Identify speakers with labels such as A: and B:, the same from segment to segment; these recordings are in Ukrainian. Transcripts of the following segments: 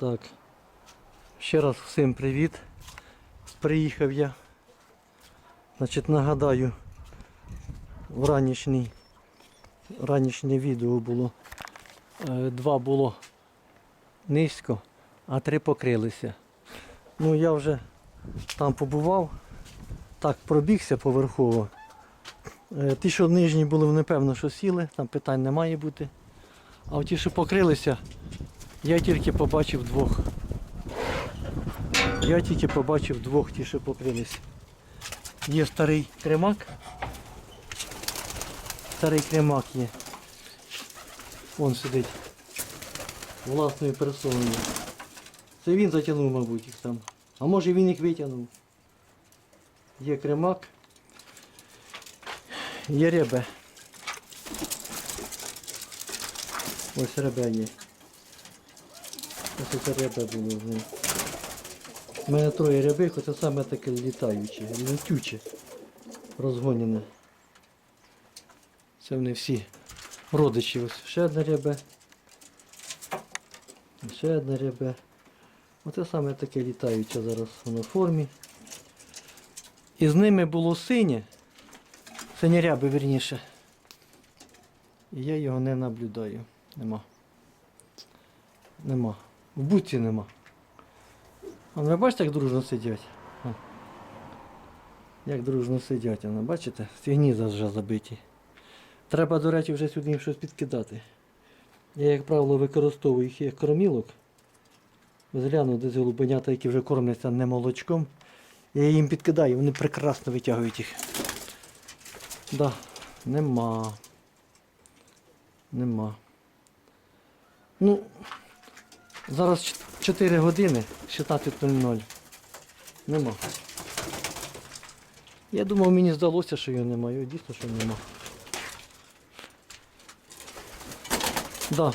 A: Так. Ще раз всім привіт. Приїхав я. Значить, нагадаю, в ранішній, ранішнє відео було. е, Два було низько, а три покрилися. Ну я вже там побував, так пробігся поверхово. Е, Ті, що нижні були, напевно, що сіли, там питань не має бути. А ті, що покрилися, я тільки побачив двох. Я тільки побачив двох ті, що покрилися. Є старий кремак. Старий кремак є. Вон сидить. Власною персоною. Це він затягнув, мабуть, їх там. А може він їх витягнув. Є кремак. Є ребе. Ось ребе це ребе було. У мене троє рябих, це саме таке літаюче, летюче, розгонене. Це вони всі родичі. Ось ще одне рябе. Ще одне рябе. Оце саме таке літаюче зараз воно в формі. І з ними було синє. Синє рябе, вірніше. І я його не наблюдаю. Нема. Нема. В будці нема. А ви бачите, як дружно сидять? Як дружно сидять, воно, бачите? Ці гніза вже забиті. Треба, до речі, вже сюди їм щось підкидати. Я, як правило, використовую їх як кормілок. Згляну, десь голубенята, які вже кормляться не молочком. Я їм підкидаю, вони прекрасно витягують їх. Да, нема. Нема. Ну, зараз 4 години, 16.00. Нема. Я думав, мені здалося, що його немає. Дійсно, що нема. Да.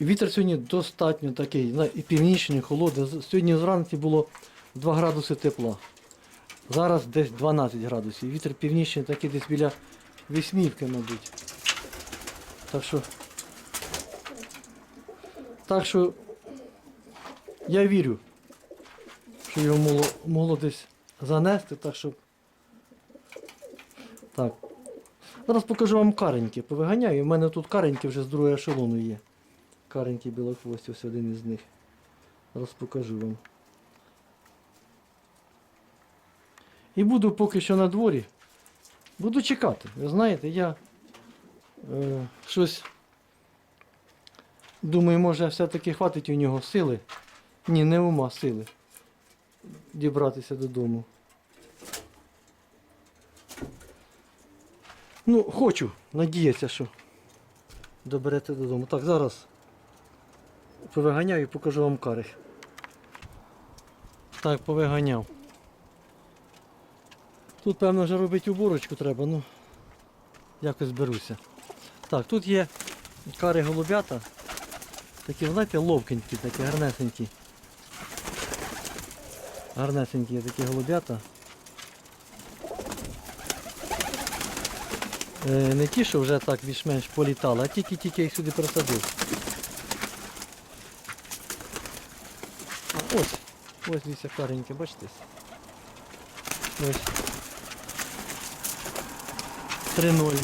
A: Вітер сьогодні достатньо такий, і північний, холодний. Сьогодні зранку було 2 градуси тепла. Зараз десь 12 градусів. Вітер північний такий десь біля вісьмівки, мабуть. Так що. Так що я вірю, що його могло, могло десь занести, так що. Так. Зараз покажу вам кареньки. Повиганяю. У мене тут кареньки вже з другого ешелону є. Кареньки білохвості, ось один із них. Зараз покажу вам. І буду поки що на дворі. Буду чекати. Ви знаєте, я е, щось думаю, може все-таки хватить у нього сили. Ні, не ума, сили. Дібратися додому. Ну, хочу, надіятися, що доберете додому. Так, зараз повиганяю і покажу вам карих. Так, повиганяв. Тут, певно, вже робити уборочку треба, ну якось беруся. Так, тут є кари голубята. Такі, знаєте, ловкенькі, такі гарнесенькі. Гарнесенькі такі голубята. Е, не ті, що вже так більш-менш політали, а тільки-тільки їх сюди пересадив. А, ось, ось дивіться кареньке, бачите? Ось. 3-0.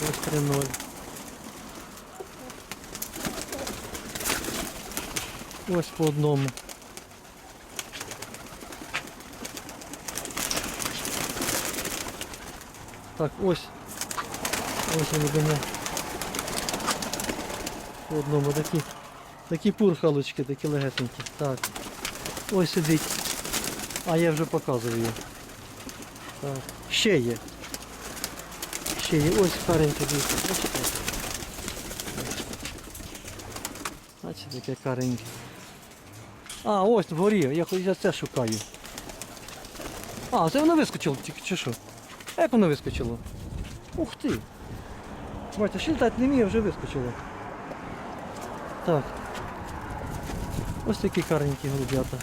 A: Ось 3-0. Ось по одному. Так, ось. Ось вони мене. По одному такі. Такі пурхалочки, такі легесенькі. Так. Ось сидить. А я вже показую. Так. Ще є. Ще є. Ось каренька дивіться. Бачите? Таке кареньке. А, ось вгорі, я, я це шукаю. А, це воно вискочило тільки чи що? Як воно вискочило? Ух ти! Бачите, ще літати не вміє, вже вискочило. Так. Ось такі каренькі голубята.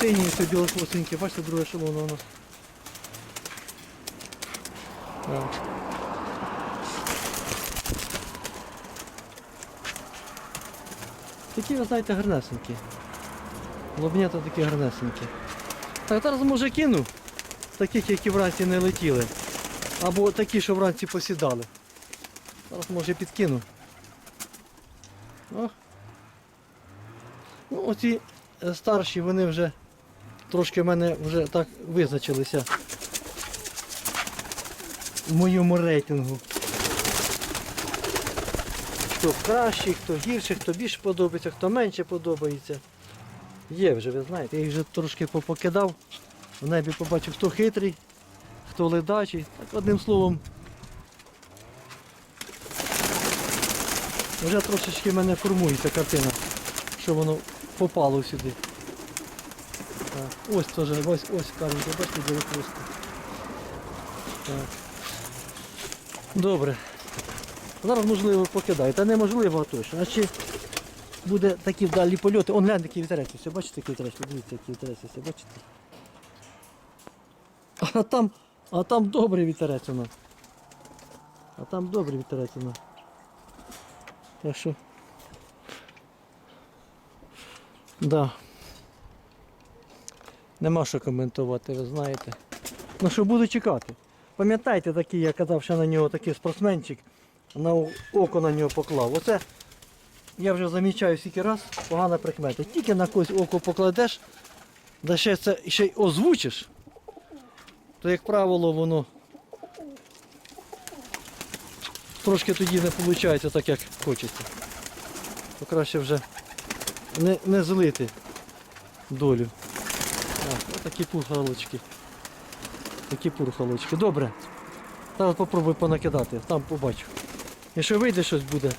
A: Сині це білохвостенькі, бачите, друге шалоно у нас. Так. Такі, ви знаєте, гарнесенькі. Лобнята такі гарнесенькі. Так, зараз може кину таких, які вранці не летіли. Або такі, що вранці посідали. Зараз може підкину. О. Ну, оці е, старші, вони вже трошки в мене вже так визначилися в моєму рейтингу. Хто кращий, хто гірший, хто більше подобається, хто менше подобається. Є вже, ви знаєте, я їх вже трошки попокидав. В небі побачив, хто хитрий, хто ледачий. Так, одним словом. Вже трошечки в мене формується картина, що воно попало сюди. Так, ось теж, ось ось камінь, бачите, де просто. Так. Добре. Зараз можливо покидаю. Та неможливо а точно. А ще буде такі вдалі польоти. Он глянь, який вітерець. Все, бачите, який вітерець? Дивіться, який вітерець, все, бачите? А там, а там добрий вітерець у нас. А там добрий вітерець у. Так що. Да. Нема що коментувати, ви знаєте. Ну що буду чекати. Пам'ятаєте такий, я казав, що на нього такий спортсменчик, на око на нього поклав. Оце я вже замічаю скільки раз, погана прикмета. Тільки на когось око покладеш, да ще це ще й озвучиш, то як правило воно трошки тоді не виходить так, як хочеться. То краще вже не, не злити долю. А, такі пухалочки. Такі пурхалочки. Добре. Зараз попробую понакидати, там побачу. Якщо вийде щось буде,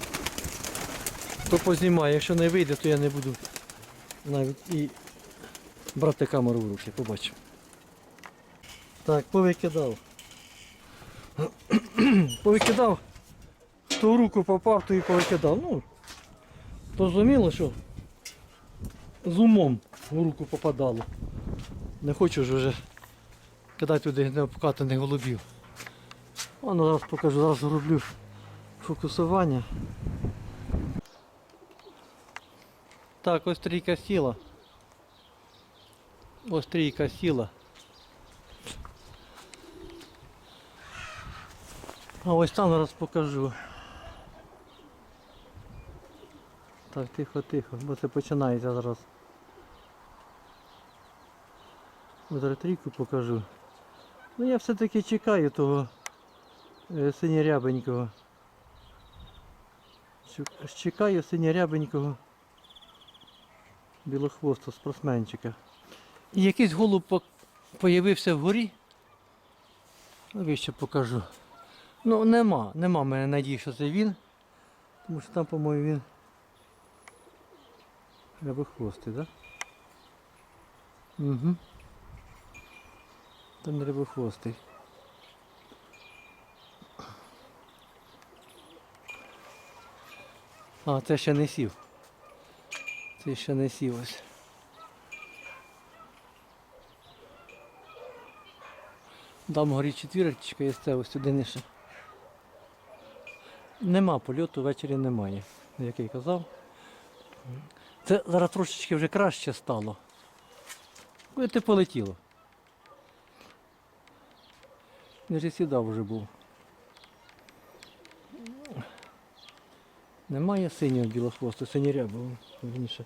A: то познімаю. Якщо не вийде, то я не буду навіть і брати камеру в руки, побачу. Так, повикидав. повикидав. Хто в руку попав, то і повикидав. Ну, то зрозуміло, що з умом в руку попадало. Не хочу ж вже кидати туди необкатаних голубів. Воно зараз покажу, зараз роблю фокусування. Так, ось трійка сіла. Ось трійка сіла. А ось там зараз покажу. Так, тихо, тихо, бо це починається зараз. Зараз трійку покажу. Ну я все-таки чекаю того е, синьорябенького. Чу- Чекаю синьорябенького білохвостого спортсменчика. І якийсь голуб появився вгорі. Ну, вище покажу. Ну нема, нема в мене надії, що це він. Тому що там, по-моєму, він рябохвостий, так? Да? Угу. Там не А, це ще не сів. Це ще не сів ось. Там горить четвірочка, є це ось один ще. Нема польоту, ввечері немає, як я й казав. Це зараз трошечки вже краще стало. Коли ти полетіло. Він же сідав вже був. Немає синього білохвостого, синірябого, вірніше.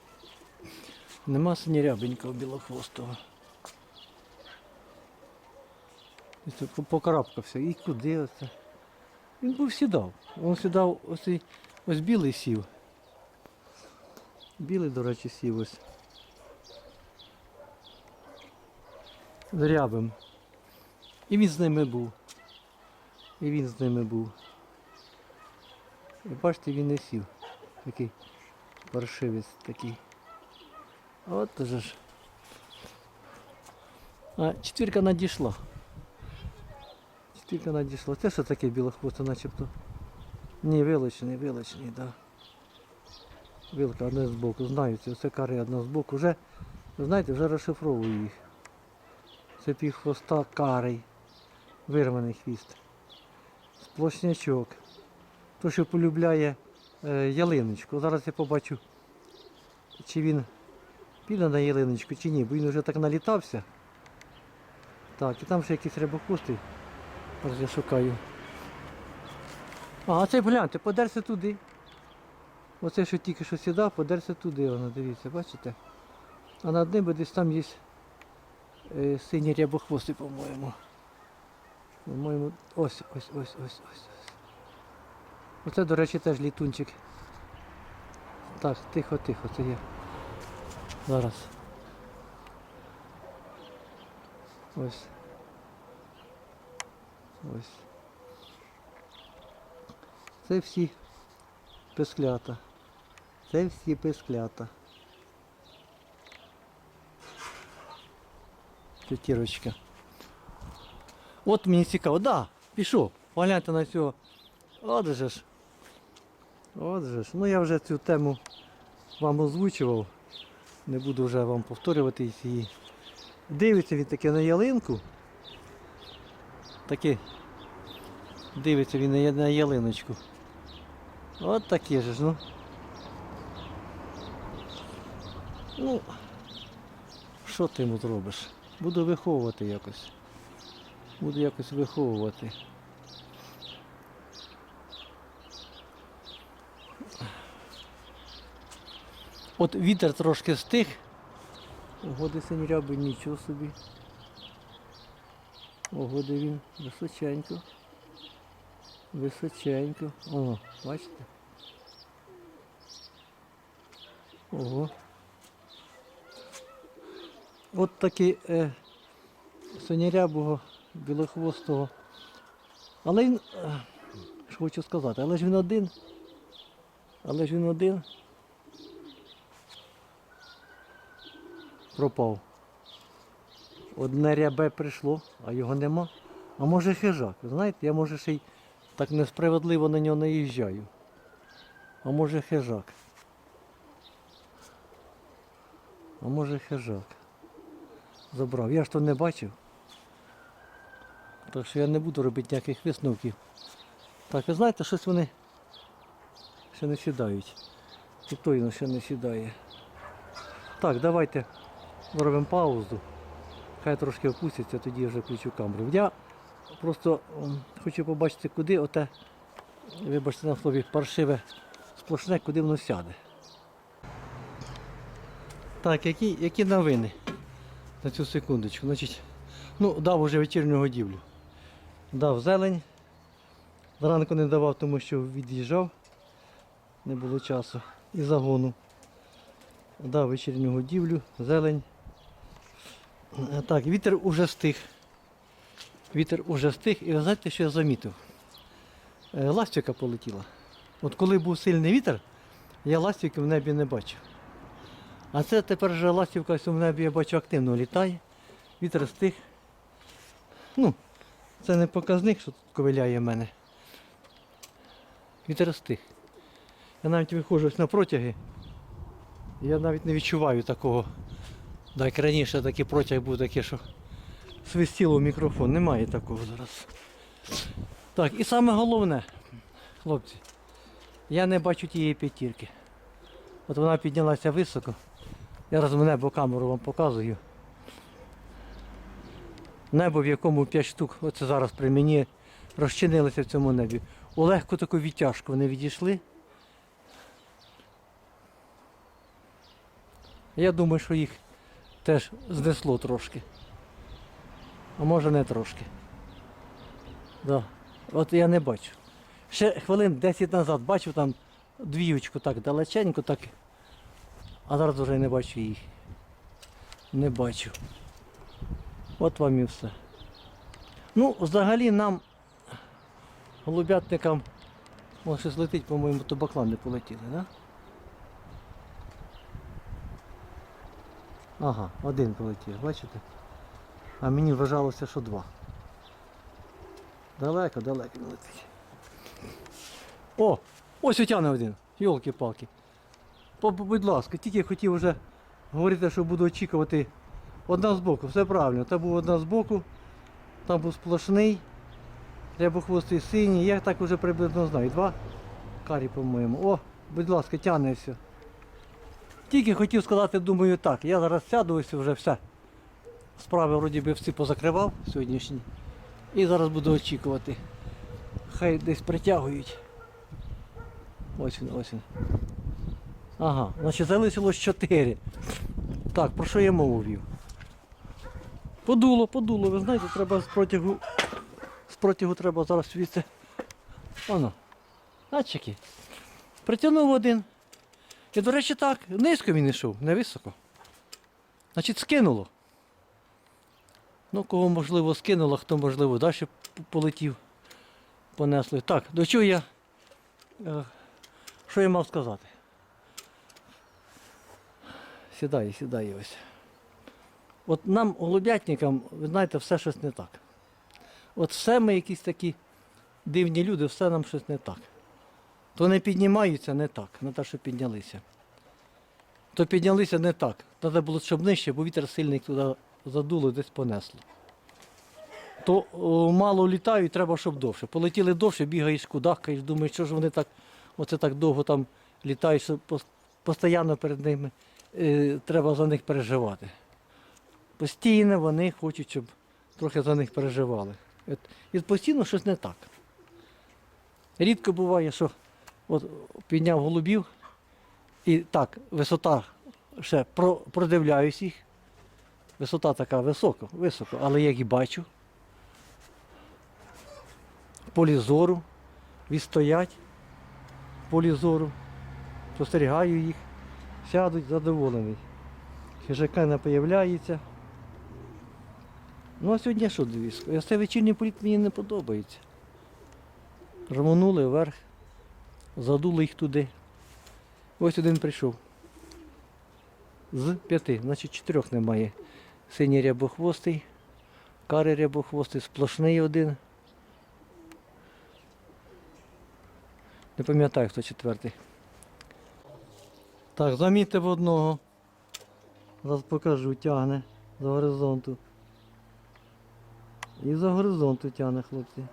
A: Нема синірябенького білохвостого. Покарабкався. І куди оце? Він був сідав. Він сідав, ось, ось білий сів. Білий, до речі, сів ось. З рябим. І він з ними був. І він з ними був. І бачите, він не сів. Такий паршивець такий. От же ж. А четвірка надійшла. Четвірка надійшла. Це що таке білохвосте начебто? Ні, вилочений, вилочений, так. Да. Вилка одна з боку, знаю, це все кари одна з боку. Вже, знаєте, вже розшифровую їх. Це пів хвоста карий. Вирваний хвіст. Сплошнячок. То, що полюбляє е, ялиночку. Зараз я побачу чи він піде на ялиночку, чи ні, бо він вже так налітався. Так, і там ще якісь рибохвости. Зараз я шукаю. А, а гляньте, подерся туди. Оце, що тільки що сідав, подерся туди, воно, дивіться, бачите? А над ними десь там є е, сині рябохвости, по-моєму. По-моєму, ось, ось, ось, ось, ось. Оце, до речі, теж літунчик. Так, тихо, тихо, це є. Зараз. Ось. Ось. Це всі писклята. Це всі писклята. П'ятірочка. От мені цікаво, да, пішов. Погляньте на цього. От же ж. От же ж. Ну я вже цю тему вам озвучував. Не буду вже вам повторювати її. Дивиться він таки на ялинку. Таки дивиться він на ялиночку. От таке ж, ну. Ну, що ти йому зробиш? Буду виховувати якось. Буду якось виховувати. От вітер трошки стих. Ого, де нічого собі. Ого, де він височенько. Височенько. О, бачите? Ого. От такий е, синярябого білохвостого. Але він, е, що хочу сказати, але ж він один. Але ж він один. Пропав. Одне рябе прийшло, а його нема. А може хижак. Знаєте, я може ще й так несправедливо на нього наїжджаю. А може хижак. А може хижак. Забрав. Я ж то не бачив. Так що я не буду робити ніяких висновків. Так, ви знаєте, щось вони ще не сідають. Ну, ще не сідає. Так, давайте зробимо паузу. Хай трошки опустяться, тоді вже включу камеру. Я просто хочу побачити, куди оте, вибачте на слові, паршиве сплошне, куди воно сяде. Так, які, які новини на цю секундочку? Значить, ну, дав уже вечірню годівлю. Дав зелень. Зранку не давав, тому що від'їжджав, не було часу і загону. Дав вечірню годівлю, зелень. Е, Так, вітер уже стих. Вітер уже стих. І ви знаєте, що я замітив? Е, Ластівка полетіла. От коли був сильний вітер, я ластівки в небі не бачив. А це тепер вже ластівка у небі я бачу активно літає. Вітер стих. Ну, це не показник, що тут ковиляє в мене. Вітер стих. Я навіть виходжу на протяги. Я навіть не відчуваю такого. Так раніше такий протяг був такий, що свистіло в мікрофон. Немає такого зараз. Так, і саме головне, хлопці, я не бачу тієї п'ятірки. От вона піднялася високо. Я зараз в небо камеру вам показую. Небо, в якому 5 штук, оце зараз при мені розчинилися в цьому небі. У легку таку відтяжку вони відійшли. Я думаю, що їх теж знесло трошки. А може не трошки. Да. От я не бачу. Ще хвилин 10 назад бачив там двіючку так далеченько, так. А зараз вже не бачу їх. Не бачу. От вам і все. Ну, взагалі нам, голубятникам, О, щось летить, по-моєму, то баклани полетіли, так? Да? Ага, один полетів, бачите? А мені вважалося, що два. Далеко, далеко не летить. О! Ось утягне один. Йолки-палки. По- по- Будь ласка, тільки хотів вже говорити, що буду очікувати одна з боку. Все правильно. Та був одна з боку, там був сплошний, рябохвостий синій, я так вже приблизно знаю. Два карі, по-моєму. О, будь ласка, тягне все. Тільки хотів сказати, думаю, так, я зараз сяду, ось вже все. Справи вроді би всі позакривав сьогоднішні. І зараз буду очікувати. Хай десь притягують. Ось він, ось він. Ага, значить залишилось 4. Так, про що я мову вів? Подуло, подуло, ви знаєте, треба з протягу. З протягу треба зараз звідси. Воно. Датчики. Притягнув один. І, до речі, так, низько він йшов, не високо. Значить, скинуло. Ну, кого можливо скинуло, хто можливо далі полетів, понесли. Так, до чого я. е, Що я мав сказати? Сідає, сідає ось. От нам, голубятникам, ви знаєте, все щось не так. От все ми якісь такі дивні люди, все нам щось не так. То не піднімаються не так, не те, що піднялися. То піднялися не так. Треба було, щоб нижче, бо вітер сильний туди задуло, десь понесло. То о, мало літають, треба, щоб довше. Полетіли довше, бігаєш, кудахкаєш, думаєш, що ж вони так, оце так довго там літають, що постійно перед ними е, треба за них переживати. Постійно вони хочуть, щоб трохи за них переживали. І постійно щось не так. Рідко буває, що от підняв голубів, і так, висота ще про, продивляюсь їх. Висота така висока, високо, але я їх бачу. В полі зору, відстоять полі зору, спостерігаю їх, сядуть задоволений. Хижака не появляється. Ну а сьогодні що дивіться? Ось цей вечірній політ мені не подобається. Рвонули вверх, задули їх туди. Ось один прийшов. З п'яти, значить чотирьох немає. Синій рябохвостий, карий рябохвостий, сплошний один. Не пам'ятаю, хто четвертий. Так, замітив одного. Зараз покажу, тягне за горизонту. І за горизонту тягне, хлопці.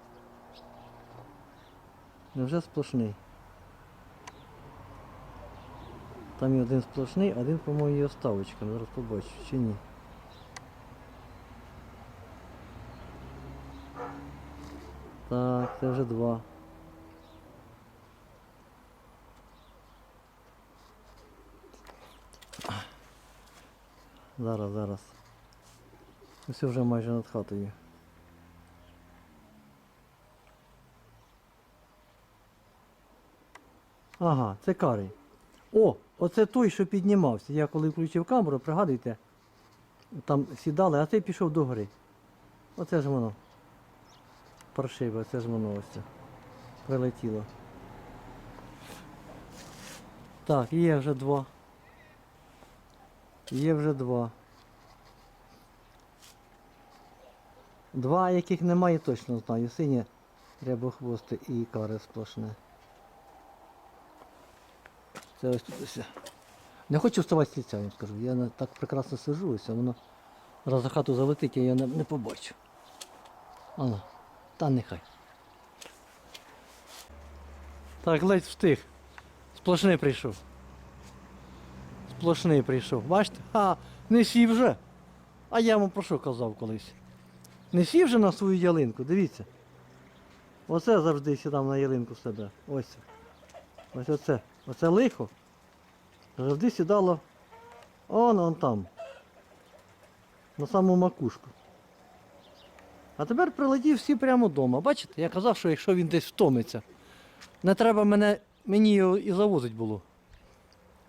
A: Невже сплошний? Там є один сплошний, один, по-моєму, є оставочка. Зараз побачу, чи ні. Так, це вже два. Зараз, зараз. Ось вже майже над хатою. Ага, це карий. О, оце той, що піднімався. Я коли включив камеру, пригадуйте, там сідали, а цей пішов до гори. Оце ж воно. Паршиве, це ж воно ось. Прилетіло. Так, є вже два. Є вже два. Два, яких немає, точно знаю. Синє рябохвосте і каре сплошне. Це ось. Не хочу вставати з ліця, я вам скажу. Я так прекрасно сижу, ось, воно раз за хату залетить, я не, не побачу. Ано, та нехай. Так, ледь встиг. Сплошний прийшов. Сплошний прийшов. Бачите? А, не сів вже. А я вам про що казав колись? Не сів вже на свою ялинку, дивіться. Оце завжди сідав на ялинку себе. Ось. Ось оце. Оце лихо. Завжди сідало он, он там. На саму макушку. А тепер прилетів всі прямо вдома. Бачите, я казав, що якщо він десь втомиться, не треба мене, мені його і завозить було.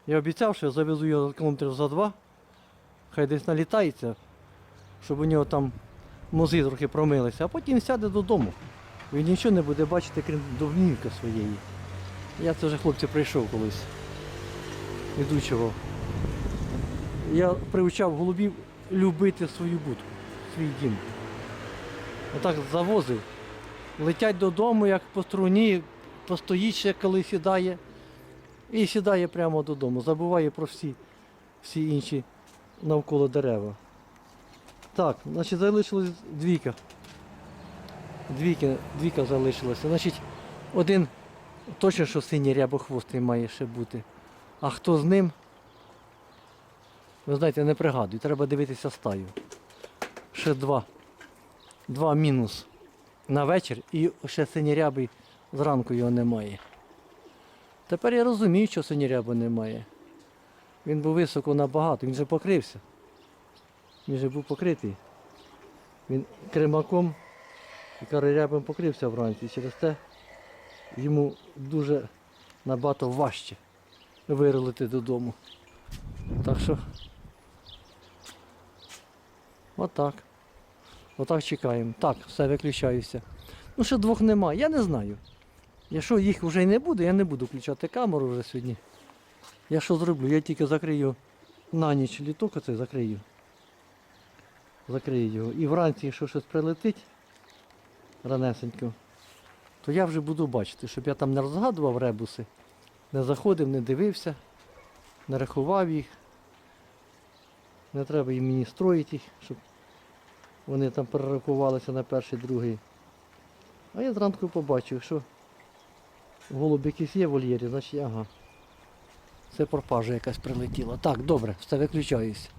A: Я обіцяв, що я завезу його кілометрів за два. Хай десь налітається, щоб у нього там мозги трохи промилися, а потім сяде додому. Він нічого не буде бачити, крім домівки своєї. Я це вже хлопці прийшов колись. Ведучого. Я привчав голубів любити свою будку, свій дім. Отак завозив. Летять додому, як по струні, постоїть ще коли сідає. І сідає прямо додому. Забуває про всі, всі інші навколо дерева. Так, значить залишилось двійка. Двійка, двійка залишилася. Значить, один точно, що синій рябохвостий має ще бути. А хто з ним? Ви знаєте, не пригадую, треба дивитися стаю. Ще два. Два мінус на вечір і ще синірябий зранку його немає. Тепер я розумію, що синіряба немає. Він був високо набагато, він же покрився. Він же був покритий. Він кремаком і карирябом покрився вранці. Через те йому дуже набагато важче вирулити додому. Так що отак. Отак чекаємо. Так, все виключаюся. Ну, ще двох немає, я не знаю. Якщо їх вже й не буде, я не буду включати камеру вже сьогодні. Я що зроблю? Я тільки закрию на ніч літок, оце закрию. Закрию його. І вранці, якщо щось прилетить ранесенько, то я вже буду бачити, щоб я там не розгадував ребуси, не заходив, не дивився, не рахував їх. Не треба їм мені строїти їх, щоб вони там перерахувалися на перший, другий. А я зранку побачив, що голуб якийсь є в вольєрі, значить ага. Це пропажа якась прилетіла. Так, добре, все виключаюся.